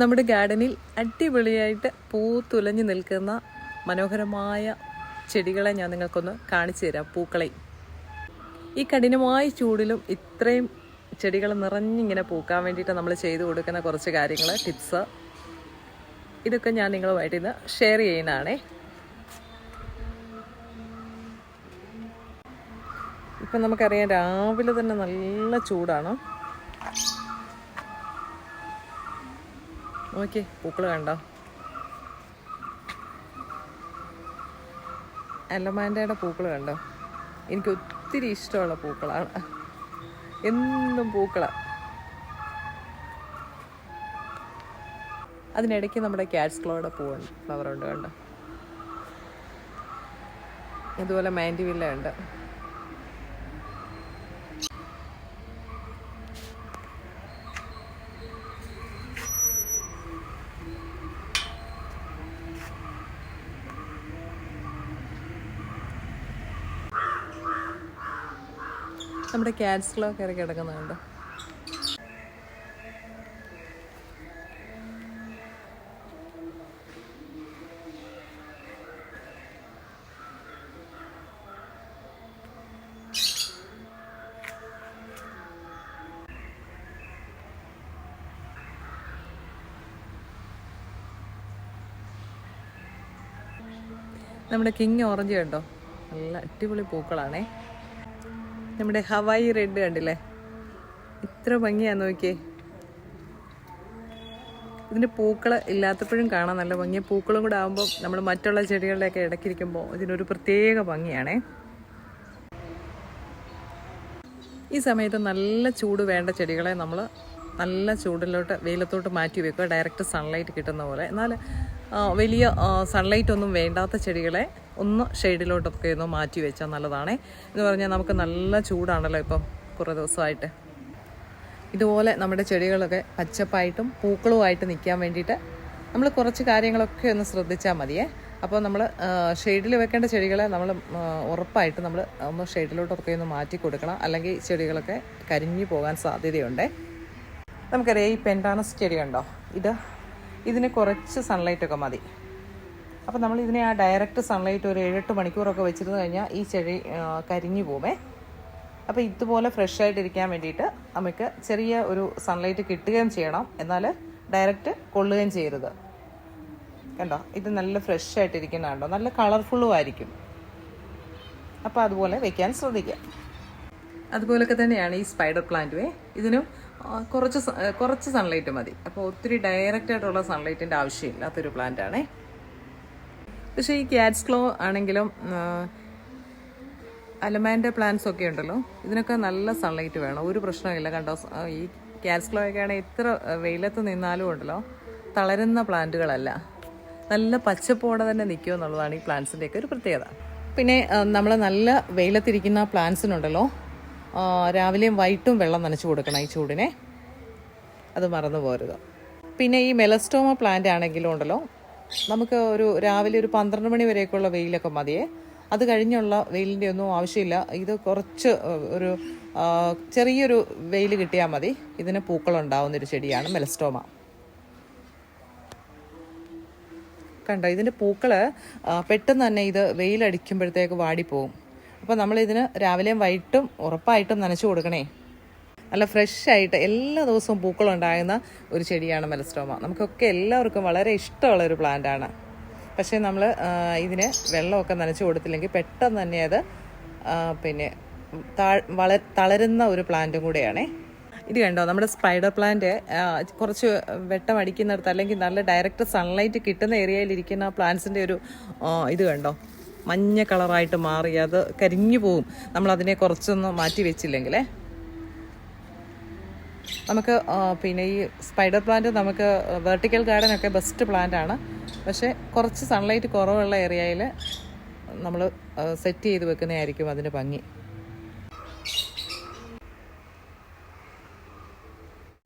നമ്മുടെ ഗാർഡനിൽ അടിപൊളിയായിട്ട് പൂത്തുലഞ്ഞു നിൽക്കുന്ന മനോഹരമായ ചെടികളെ ഞാൻ നിങ്ങൾക്കൊന്ന് കാണിച്ചു തരാം പൂക്കളെ. ഈ കഠിനമായ ചൂടിലും ഇത്രയും ചെടികൾ നിറഞ്ഞിങ്ങനെ പൂക്കാൻ വേണ്ടിയിട്ട് നമ്മൾ ചെയ്തു കൊടുക്കുന്ന കുറച്ച് കാര്യങ്ങൾ ടിപ്സ്. ഇതൊക്കെ ഞാൻ നിങ്ങളുമായിട്ട് ഇന്ന് ഷെയർ ചെയ്യുന്നതാണേ. ഇപ്പം നമുക്കറിയാം രാവിലെ തന്നെ നല്ല ചൂടാണ്. നോക്കിയേ പൂക്കൾ കണ്ടോ? അലമാൻഡയുടെ പൂക്കൾ കണ്ടോ? എനിക്ക് ഒത്തിരി ഇഷ്ടമുള്ള പൂക്കളാണ്. എന്നും പൂക്കള. അതിനിടയ്ക്ക് നമ്മുടെ ക്യാറ്റ്സ് ക്ലോയുടെ പൂവുണ്ട് ഫ്ലവർ ഉണ്ട് കണ്ടോ? ഇതുപോലെ മാൻഡിവില്ല ഉണ്ട്. നമ്മുടെ ക്യാറ്റ്സ്കളോ കയറി കിടക്കുന്നുണ്ട്. നമ്മുടെ കിങ് ഓറഞ്ച് കണ്ടോ? നല്ല അടിപൊളി പൂക്കളാണേ. നമ്മുടെ ഹവായി റെഡ് കണ്ടില്ലേ? ഇത്ര ഭംഗിയാ നോക്കിയേ. ഇതിന്റെ പൂക്കൾ ഇല്ലാത്തപ്പോഴും കാണാൻ നല്ല ഭംഗി പൂക്കളും കൂടെ ആകുമ്പോൾ നമ്മൾ മറ്റുള്ള ചെടികളുടെയൊക്കെ ഇടയ്ക്കിരിക്കുമ്പോൾ ഇതിനൊരു പ്രത്യേക ഭംഗിയാണേ. ഈ സമയത്ത് നല്ല ചൂട് വേണ്ട ചെടികളെ നമ്മൾ നല്ല ചൂടിലോട്ട് വെയിലത്തോട്ട് മാറ്റി വെക്കുക. ഡയറക്റ്റ് സൺലൈറ്റ് കിട്ടുന്ന പോലെ. എന്നാൽ വലിയ സൺലൈറ്റ് ഒന്നും വേണ്ടാത്ത ചെടികളെ ഒന്ന് ഷെയ്ഡിലോട്ടൊക്കെ ഒന്ന് മാറ്റി വെച്ചാൽ നല്ലതാണേ. എന്ന് പറഞ്ഞാൽ നമുക്ക് നല്ല ചൂടാണല്ലോ ഇപ്പം കുറേ ദിവസമായിട്ട്. ഇതുപോലെ നമ്മുടെ ചെടികളൊക്കെ പച്ചപ്പായിട്ടും പൂക്കളുമായിട്ട് നിൽക്കാൻ വേണ്ടിയിട്ട് നമ്മൾ കുറച്ച് കാര്യങ്ങളൊക്കെ ഒന്ന് ശ്രദ്ധിച്ചാൽ മതിയേ. അപ്പോൾ നമ്മൾ ഷെയ്ഡിൽ വെക്കേണ്ട ചെടികളെ നമ്മൾ ഉറപ്പായിട്ട് നമ്മൾ ഒന്ന് ഷെയ്ഡിലോട്ടൊക്കെ ഒന്ന് മാറ്റി കൊടുക്കണം. അല്ലെങ്കിൽ ചെടികളൊക്കെ കരിഞ്ഞു പോകാൻ സാധ്യതയുണ്ട്. നമുക്കറിയാം ഈ പെൻഡാനസ് ചെടിയുണ്ടോ? ഇത് ഇതിന് കുറച്ച് സൺലൈറ്റൊക്കെ മതി. അപ്പോൾ നമ്മൾ ഇതിനെ ആ ഡയറക്റ്റ് സൺലൈറ്റ് ഒരു ഏഴെട്ട് മണിക്കൂറൊക്കെ വെച്ചിരുന്നു കഴിഞ്ഞാൽ ഈ ചെടി കരിഞ്ഞു പോവേ. അപ്പോൾ ഇതുപോലെ ഫ്രഷ് ആയിട്ടിരിക്കാൻ വേണ്ടിയിട്ട് നമുക്ക് ചെറിയ ഒരു സൺലൈറ്റ് കിട്ടുകയും ചെയ്യണം. എന്നാൽ ഡയറക്റ്റ് കൊള്ളുകയും ചെയ്യരുത്. കണ്ടോ? ഇത് നല്ല ഫ്രഷ് ആയിട്ടിരിക്കുന്ന കണ്ടോ? നല്ല കളർഫുള്ളും ആയിരിക്കും. അപ്പോൾ അതുപോലെ വെക്കാൻ ശ്രദ്ധിക്കുക. അതുപോലൊക്കെ തന്നെയാണ് ഈ സ്പൈഡർ പ്ലാന്റുവേ ഇതിനും കുറച്ച് കുറച്ച് സൺലൈറ്റ് മതി. അപ്പോൾ ഒത്തിരി ഡയറക്റ്റ് ആയിട്ടുള്ള സൺലൈറ്റിന്റെ ആവശ്യമില്ലാത്തൊരു പ്ലാന്റ് ആണേ. പക്ഷേ ഈ ക്യാറ്റ്സ് ക്ലോ ആണെങ്കിലും അലമാന്റെ പ്ലാന്റ്സ് ഒക്കെ ഉണ്ടല്ലോ ഇതിനൊക്കെ നല്ല സൺലൈറ്റ് വേണം. ഒരു പ്രശ്നമില്ല കണ്ടോ ഈ ക്യാറ്റ്സ് ക്ലോ ഒക്കെ ആണെങ്കിൽ എത്ര വെയിലത്ത് നിന്നാലും ഉണ്ടല്ലോ തളരുന്ന പ്ലാന്റുകളല്ല. നല്ല പച്ചപ്പോടെ തന്നെ നിൽക്കുക എന്നുള്ളതാണ് ഈ പ്ലാന്റ്സിന്റെയൊക്കെ ഒരു പ്രത്യേകത. പിന്നെ നമ്മൾ നല്ല വെയിലത്തിരിക്കുന്ന പ്ലാന്റ്സിനുണ്ടല്ലോ രാവിലെയും വൈകിട്ടും വെള്ളം നനച്ചു കൊടുക്കണം ഈ ചൂടിനെ. അത് മറന്നു പോരുത് പിന്നെ ഈ മെലസ്റ്റോമ പ്ലാന്റ് ആണെങ്കിലും ഉണ്ടല്ലോ നമുക്ക് ഒരു രാവിലെ ഒരു പന്ത്രണ്ട് മണി വരെയൊക്കെയുള്ള വെയിലൊക്കെ മതിയേ. അത് കഴിഞ്ഞുള്ള വെയിലിന്റെ ഒന്നും ആവശ്യമില്ല. ഇത് കുറച്ച് ഒരു ചെറിയൊരു വെയിൽ കിട്ടിയാൽ മതി. ഇതിന് പൂക്കളുണ്ടാവുന്ന ഒരു ചെടിയാണ് മെലസ്റ്റോമ. കണ്ടോ ഇതിന്റെ പൂക്കൾ പെട്ടെന്ന് തന്നെ ഇത് വെയിലടിക്കുമ്പോഴത്തേക്ക് വാടിപ്പോവും. അപ്പോൾ നമ്മളിതിന് രാവിലെയും വൈകിട്ടും ഉറപ്പായിട്ടും നനച്ചു കൊടുക്കണേ. നല്ല ഫ്രഷ് ആയിട്ട് എല്ലാ ദിവസവും പൂക്കളുണ്ടാകുന്ന ഒരു ചെടിയാണ് മെലസ്ട്രോമ നമുക്കൊക്കെ എല്ലാവർക്കും വളരെ ഇഷ്ടമുള്ള ഒരു പ്ലാന്റ് ആണ് പക്ഷേ നമ്മൾ ഇതിന് വെള്ളമൊക്കെ നനച്ചു കൊടുത്തില്ലെങ്കിൽ പെട്ടെന്ന് തന്നെ അത് പിന്നെ വള തളരുന്ന ഒരു പ്ലാന്റും കൂടെയാണേ. ഇത് കണ്ടോ? നമ്മുടെ സ്പൈഡർ പ്ലാന്റ് കുറച്ച് വെട്ടം അടിക്കുന്നിടത്ത് അല്ലെങ്കിൽ നല്ല ഡയറക്റ്റ് സൺലൈറ്റ് കിട്ടുന്ന ഏരിയയിൽ ഇരിക്കുന്ന പ്ലാന്റ്സിന്റെ ഒരു ഇത് കണ്ടോ? മഞ്ഞ കളറായിട്ട് മാറി അത് കരിഞ്ഞു പോവും. നമ്മളതിനെ കുറച്ചൊന്നും മാറ്റി വെച്ചില്ലെങ്കിലേ. നമുക്ക് പിന്നെ ഈ സ്പൈഡർ പ്ലാന്റ് നമുക്ക് വെർട്ടിക്കൽ ഗാർഡൻ ഒക്കെ ബെസ്റ്റ് പ്ലാന്റ് ആണ്. പക്ഷേ കുറച്ച് സൺലൈറ്റ് കുറവുള്ള ഏരിയയിൽ നമ്മൾ സെറ്റ് ചെയ്ത് വെക്കുന്നതായിരിക്കും അതിന്റെ ഭംഗി.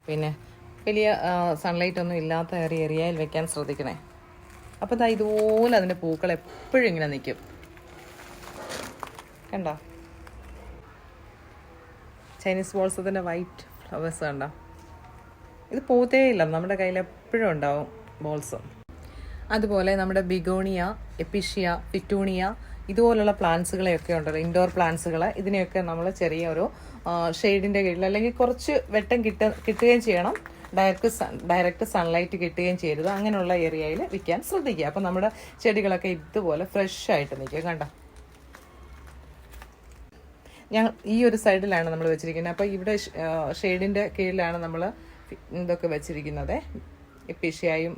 പിന്നെ വലിയ സൺലൈറ്റ് ഒന്നും ഇല്ലാത്ത ഏറിയ ഏരിയയിൽ വെക്കാൻ ശ്രദ്ധിക്കണേ. അപ്പോൾ ഇതാ ഇതുപോലെ അതിന്റെ പൂക്കൾ എപ്പോഴും ഇങ്ങനെ നിൽക്കും. കണ്ടോ? ചൈനീസ് ബോൾസത്തിന്റെ വൈറ്റ് ഫ്ലവേഴ്സ് കണ്ടോ ഇത് പോത്തേ ഇല്ല. നമ്മുടെ കയ്യിൽ എപ്പോഴും ഉണ്ടാവും ബോൾസ് അതുപോലെ നമ്മുടെ ബിഗോണിയ എപ്പിഷ്യ ഫിറ്റൂണിയ ഇതുപോലുള്ള പ്ലാന്റ്സുകളെയൊക്കെ ഉണ്ടല്ലോ ഇൻഡോർ പ്ലാന്റ്സുകൾ ഇതിനെയൊക്കെ നമ്മൾ ചെറിയ ഒരു ഷെയ്ഡിന്റെ കീഴിൽ അല്ലെങ്കിൽ കുറച്ച് വെട്ടം കിട്ട കിട്ടുകയും ചെയ്യണം. ഡയറക്റ്റ് സൺ ഡയറക്റ്റ് സൺലൈറ്റ് കിട്ടുകയും ചെയ്യരുത്. അങ്ങനെയുള്ള ഏരിയയിൽ വിൽക്കാൻ ശ്രദ്ധിക്കുക. അപ്പം നമ്മുടെ ചെടികളൊക്കെ ഇതുപോലെ ഫ്രഷ് ആയിട്ട് നിൽക്കുക കണ്ടോ? ഞങ്ങൾ ഈ ഒരു സൈഡിലാണ് നമ്മൾ വെച്ചിരിക്കുന്നത് അപ്പോൾ ഇവിടെ ഷെയ്ഡിന്റെ കീഴിലാണ് നമ്മൾ ഇതൊക്കെ വെച്ചിരിക്കുന്നത്. എപ്പിഷ്യയും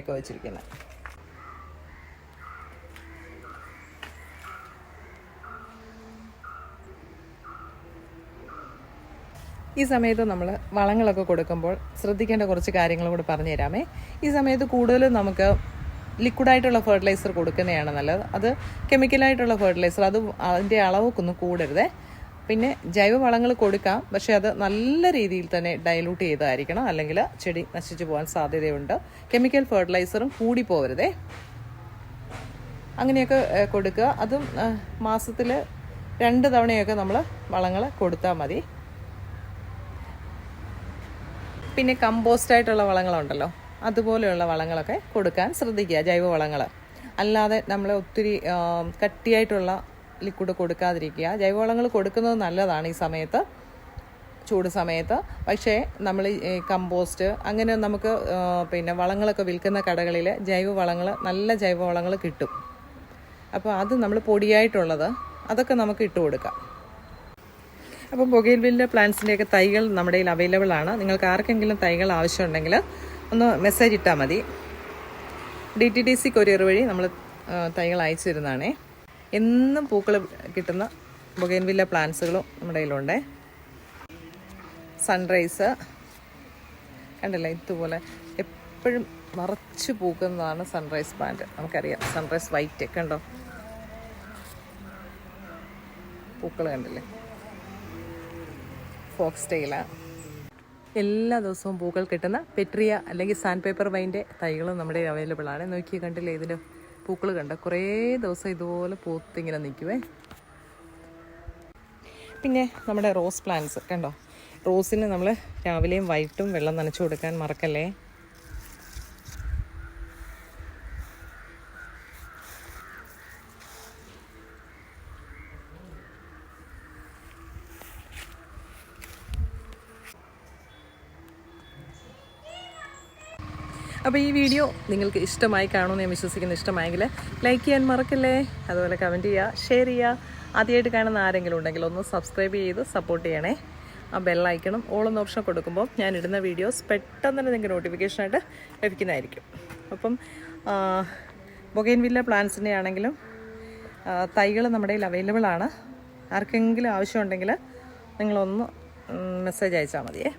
ഒക്കെ വെച്ചിരിക്കുന്നത് ഈ സമയത്ത് നമ്മൾ വളങ്ങളൊക്കെ കൊടുക്കുമ്പോൾ ശ്രദ്ധിക്കേണ്ട കുറച്ച് കാര്യങ്ങൾ കൂടെ പറഞ്ഞുതരാമേ. ഈ സമയത്ത് കൂടുതലും നമുക്ക് ലിക്വിഡായിട്ടുള്ള ഫെർട്ടിലൈസർ കൊടുക്കുന്നതാണ് നല്ലത്. അത് കെമിക്കലായിട്ടുള്ള ഫെർട്ടിലൈസർ അത് അതിന്റെ അളവൊക്കൊന്നും കൂടരുതേ. പിന്നെ ജൈവ വളങ്ങൾ കൊടുക്കാം. പക്ഷേ അത് നല്ല രീതിയിൽ തന്നെ ഡൈലൂട്ട് ചെയ്തായിരിക്കണം. അല്ലെങ്കിൽ ചെടി നശിച്ചു പോകാൻ സാധ്യതയുണ്ട്. കെമിക്കൽ ഫെർട്ടിലൈസറും കൂടി പോകരുതേ അങ്ങനെയൊക്കെ കൊടുക്കുക. അതും മാസത്തിൽ രണ്ട് തവണയൊക്കെ നമ്മൾ വളങ്ങൾ കൊടുത്താൽ മതി. പിന്നെ കമ്പോസ്റ്റായിട്ടുള്ള വളങ്ങളുണ്ടല്ലോ. അതുപോലെയുള്ള വളങ്ങളൊക്കെ കൊടുക്കാൻ ശ്രദ്ധിക്കുക ജൈവ വളങ്ങൾ. അല്ലാതെ നമ്മൾ ഒത്തിരി കട്ടിയായിട്ടുള്ള ലിക്വിഡ് കൊടുക്കാതിരിക്കുക. ജൈവവളങ്ങൾ കൊടുക്കുന്നത് നല്ലതാണ് ഈ സമയത്ത് ചൂട് സമയത്ത്. പക്ഷേ നമ്മൾ കമ്പോസ്റ്റ് അങ്ങനെ നമുക്ക് പിന്നെ വളങ്ങളൊക്കെ വിൽക്കുന്ന കടകളിൽ ജൈവ വളങ്ങൾ നല്ല ജൈവ വളങ്ങൾ കിട്ടും. അപ്പോൾ അത് നമ്മൾ പൊടിയായിട്ടുള്ളത് അതൊക്കെ നമുക്ക് ഇട്ട് കൊടുക്കാം. അപ്പം അപ്പോൾ വില്ല പ്ലാന്റ്സിന്റെയൊക്കെ തൈകൾ നമ്മുടെ കയ്യിൽ അവൈലബിൾ ആണ് നിങ്ങൾക്ക് ആർക്കെങ്കിലും തൈകൾ ആവശ്യമുണ്ടെങ്കിൽ ഒന്ന് മെസ്സേജ് ഇട്ടാൽ മതി. D T D C courier വഴി നമ്മൾ തൈകൾ അയച്ചു തരുന്നതാണേ. എന്നും പൂക്കൾ കിട്ടുന്ന ബൊഗൈൻവില്ല പ്ലാന്റ്സുകളും നമ്മുടെ കയ്യിലുണ്ട്. സൺറൈസ്. കണ്ടല്ലേ? ഇതുപോലെ എപ്പോഴും നിറച്ച് പൂക്കുന്നതാണ് സൺറൈസ് പ്ലാന്റ്. നമുക്കറിയാം സൺറൈസ് വൈറ്റ് കണ്ടോ? പൂക്കൾ കണ്ടല്ലേ? ഫോക്സ് ടെയില എല്ലാ ദിവസവും പൂക്കൾ കിട്ടുന്ന പെട്രിയ അല്ലെങ്കിൽ സാൻഡ് പേപ്പർ വൈന്റെ തൈകളും നമ്മുടെ അവൈലബിൾ ആണ്. നോക്കി കണ്ടില്ലേ ഇതിന്റെ പൂക്കൾ കണ്ട? കുറേ ദിവസം ഇതുപോലെ പൂത്തിങ്ങനെ നിൽക്കുവേ പിന്നെ നമ്മുടെ റോസ് പ്ലാന്റ്സ് കണ്ടോ? റോസിന് നമ്മൾ രാവിലെയും വൈകിട്ടും വെള്ളം നനച്ചു കൊടുക്കാൻ മറക്കല്ലേ? അപ്പോൾ ഈ വീഡിയോ നിങ്ങൾക്ക് ഇഷ്ടമായി കാണുമെന്ന് ഞാൻ വിശ്വസിക്കുന്നു. ഇഷ്ടമായെങ്കിൽ ലൈക്ക് ചെയ്യാൻ മറക്കല്ലേ? അതുപോലെ കമന്റ് ചെയ്യുക ഷെയർ ചെയ്യുക. ആദ്യമായിട്ട് കാണുന്ന ആരെങ്കിലും ഉണ്ടെങ്കിൽ ഒന്ന് സബ്സ്ക്രൈബ് ചെയ്ത് സപ്പോർട്ട് ചെയ്യണേ. ആ ബെല്ലൈക്കണം ഓളെന്ന ഓപ്ഷൻ കൊടുക്കുമ്പോൾ ഞാൻ ഇടുന്ന വീഡിയോസ് പെട്ടെന്ന് തന്നെ നിങ്ങൾക്ക് നോട്ടിഫിക്കേഷനായിട്ട് ലഭിക്കുന്നതായിരിക്കും. അപ്പം ബൊഗൈൻ വില്ല പ്ലാന്റ്സിന്റെ ആണെങ്കിലും തൈകൾ നമ്മുടെ കയ്യിൽ അവൈലബിൾ ആണ്. ആർക്കെങ്കിലും ആവശ്യമുണ്ടെങ്കിൽ നിങ്ങളൊന്ന് മെസ്സേജ് അയച്ചാൽ മതിയേ.